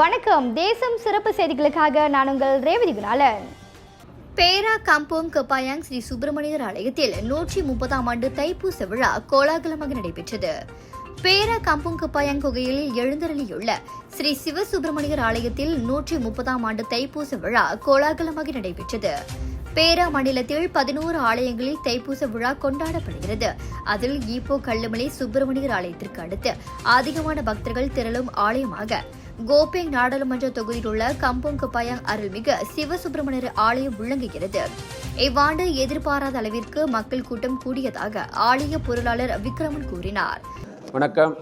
வணக்கம். தேசம் சிறப்பு செய்திகளுக்காக நான் உங்கள் ரேவதி குணாலன். பேரா கம்போங் கப்பாயாங் ஸ்ரீ சுப்பிரமணியர் ஆலயத்தில் நூற்றி முப்பதாம் ஆண்டு தைப்பூச விழா கோலாகலமாக நடைபெற்றது. பேரா கம்போங் கப்பாயாங் குகையில் எழுந்தருளியுள்ள ஸ்ரீ சிவசுப்பிரமணியர் ஆலயத்தில் நூற்றி முப்பதாம் ஆண்டு தைப்பூச விழா கோலாகலமாக நடைபெற்றது. பேரா மாநிலத்தில் பதினோரு ஆலயங்களில் தைப்பூச விழா கொண்டாடப்படுகிறது. அதில் ஈப்போ கல்லுமலை சுப்பிரமணியர் ஆலயத்திற்கு அடுத்து அதிகமான பக்தர்கள் திரளும் ஆலயமாக கோபேங் நாடாளுமன்ற தொகுதியில் உள்ள கம்போங் கப்பாயாங் அருள்மிகு சிவசுப்பிரமணியர் ஆலயம் விளங்குகிறது. இவ்வாண்டு எதிர்பாராத அளவிற்கு மக்கள் கூட்டம் கூடியதாக ஆலய பொருளாளர் விக்ரமன் கூறினார். வணக்கம்.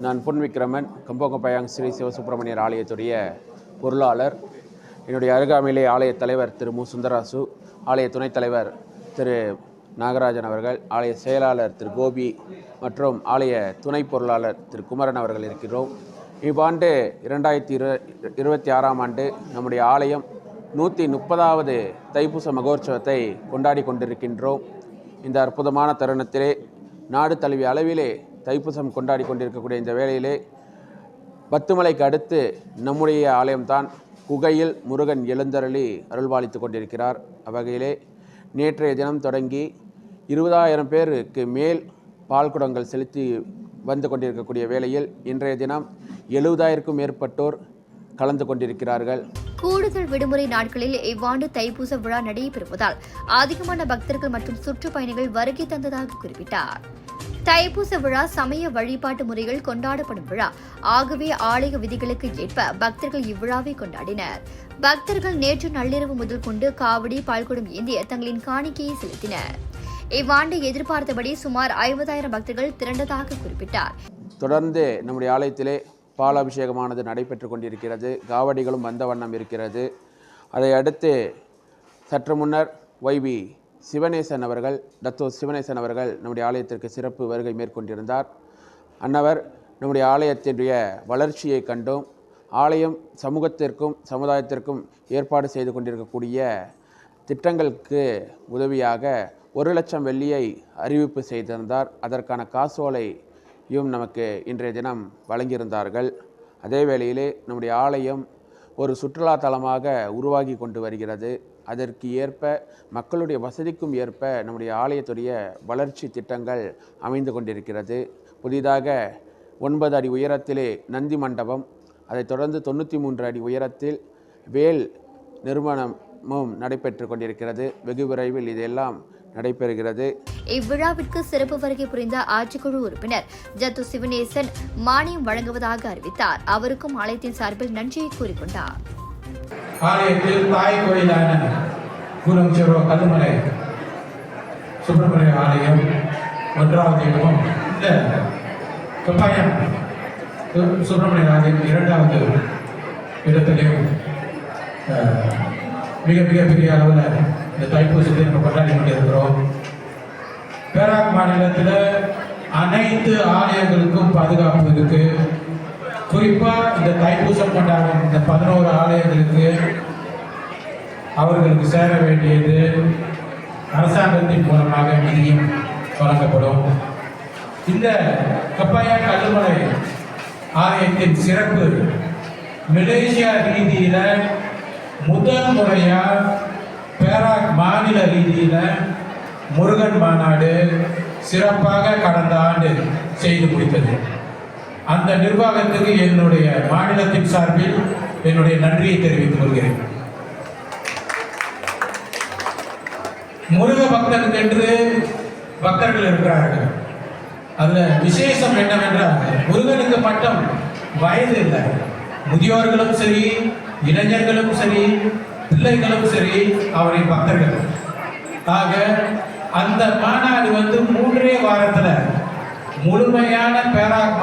நான் பொன் விக்ரமன் கம்போங்கப்பாயாங் ஸ்ரீ சிவசுப்பிரமணியர் ஆலயத்துடைய பொருளாளர். என்னுடைய அருகாமையிலே ஆலய தலைவர் திரு மு. சுந்தராசு ஆலய துணைத் தலைவர் திரு நாகராஜன் அவர்கள் ஆலய செயலாளர் திரு கோபி மற்றும் ஆலய துணை பொருளாளர் திரு குமரன் அவர்கள் இருக்கிறோம். இவ்வாண்டு இரண்டாயிரத்தி இரு இருபத்தி ஆறாம் ஆண்டு நம்முடைய ஆலயம் நூற்றி முப்பதாவது தைப்பூச மகோற்சவத்தை கொண்டாடி கொண்டிருக்கின்றோம். இந்த அற்புதமான தருணத்திலே நாடு தழுவிய அளவிலே தைப்பூசம் கொண்டாடி கொண்டிருக்கக்கூடிய இந்த வேளையிலே பத்துமலைக்கு அடுத்து நம்முடைய ஆலயம்தான் குகையில் முருகன் எழுந்தருளி அருள்பாலித்து கொண்டிருக்கிறார். அவ்வகையிலே நேற்றைய தினம் தொடங்கி இருபதாயிரம் பேருக்கு மேல் பால் குடங்கள் செலுத்தி வந்து கொண்டிருக்கக்கூடிய வேளையில் இன்றைய தினம் எழுபதாயிரக்கும் மேற்பட்டோர் கலந்து கொண்டிருக்கிறார்கள். கூடுதல் விடுமுறை நாட்களில் இவ்வாண்டு தைப்பூச விழா நடைபெறுவதால் அதிகமான பக்தர்கள் மற்றும் சுற்றுப்பயணிகள் வருகை தந்ததாக குறிப்பிட்டார். தைப்பூச விழா சமய வழிபாட்டு முறைகள் கொண்டாடப்படும் விழா. ஆகவே ஆலய விதிகளுக்கு ஏற்ப பக்தர்கள் இவ்விழாவை கொண்டாடினர். பக்தர்கள் நேற்று நள்ளிரவு முதல் கொண்டு காவடி பால்குடம் ஏந்திய தங்களின் காணிக்கையை செலுத்தினர். இவ்வாண்டு எதிர்பார்த்தபடி சுமார் ஐம்பதாயிரம் பக்தர்கள் திரண்டதாக குறிப்பிட்டார். தொடர்ந்து நம்முடைய ஆலயத்திலே பாலாபிஷேகமானது நடைபெற்று கொண்டிருக்கிறது. காவடிகளும் வந்த வண்ணம் இருக்கிறது. அதை அடுத்து சற்று முன்னர் ஒய்வி சிவனேசன் அவர்கள் தத்தோ சிவனேசன் அவர்கள் நம்முடைய ஆலயத்திற்கு சிறப்பு வருகை மேற்கொண்டிருந்தார். அன்னவர் நம்முடைய ஆலயத்தினுடைய வளர்ச்சியை கண்டும் ஆலயம் சமூகத்திற்கும் சமுதாயத்திற்கும் ஏற்பாடு செய்து கொண்டிருக்கக்கூடிய திட்டங்களுக்கு உதவியாக ஒரு லட்சம் வெள்ளியை அறிவிப்பு செய்திருந்தார். அதற்கான காசோலையும் நமக்கு இன்றைய தினம் வழங்கியிருந்தார்கள். அதே வேளையிலே நம்முடைய ஆலயம் ஒரு சுற்றுலா தலமாக உருவாகி கொண்டு வருகிறது. அதற்கு ஏற்ப மக்களுடைய வசதிக்கும் ஏற்ப நம்முடைய ஆலயத்துடைய வளர்ச்சி திட்டங்கள் அமைந்து கொண்டிருக்கிறது. புதிதாக ஒன்பது அடி உயரத்திலே நந்தி மண்டபம் அதைத் தொடர்ந்து தொண்ணூற்றி மூன்று அடி உயரத்தில் வேல் நிறுவனமும் நடைபெற்று கொண்டிருக்கிறது. வெகு விரைவில் இதெல்லாம் நடைபெறுகிறது. இவ்விழாவிற்கு சிறப்பு வருகை புரிந்த ஆட்சிக்குழு உறுப்பினர் ஜத்து சிவனேசன் மானியம் வழங்குவதாக அறிவித்தார். அவருக்கும் ஆலயத்தின் சார்பில் நன்றியை கூறிக்கொண்டார். ஆலயத்தில் தாய் கோயிலான கூரஞ்சோரோ கல்லுமலை. சுப்பிரமணிய ஆலயம் ஒன்றாவது இடமும் இந்த கப்பாயம். சு- சுப்பிரமணிய ஆலயம் இரண்டாவது இடத்திலையும் மிக மிக பெரிய அளவில் இந்த தைப்பூசத்தை நம்ம கொண்டாடி கொண்டிருக்கிறோம். பேராக் மாநிலத்தில் அனைத்து ஆலயங்களுக்கும் பாதுகாப்பு இருக்குது குறிப்பா இந்த தைப்பூசம் கொண்டாடும் இந்த பதினோரு ஆலயங்களுக்கு அவர்களுக்கு சேர வேண்டியது அரசாங்கத்தின் மூலமாக நிதியம் வழங்கப்படும். இந்த கப்பாயா கல்லுமலை ஆலயத்தின் சிறப்பு மலேசியா ரீதியில முதல் முறையா பேராக் மாநில ரீதியில முருகன் மாநாடு சிறப்பாக கடந்த ஆண்டு செய்து முடித்தது. அந்த நிர்வாகத்துக்கு என்னுடைய மாநிலத்தின் சார்பில் என்னுடைய நன்றியை தெரிவித்துக் கொள்கிறேன். முருக பக்தனுக்கென்று பக்தர்கள் இருக்கிறார்கள். அதுல விசேஷம் என்னவென்றால் முருகனுக்கு மட்டும் வயது இல்லை. முதியோர்களும் சரி இளைஞர்களும் சரி பிள்ளைகளும் சரி அவரின் பக்தர்கள். ஆக அந்த மாநாடு வந்து மூன்றே வாரத்தில் முழுமையான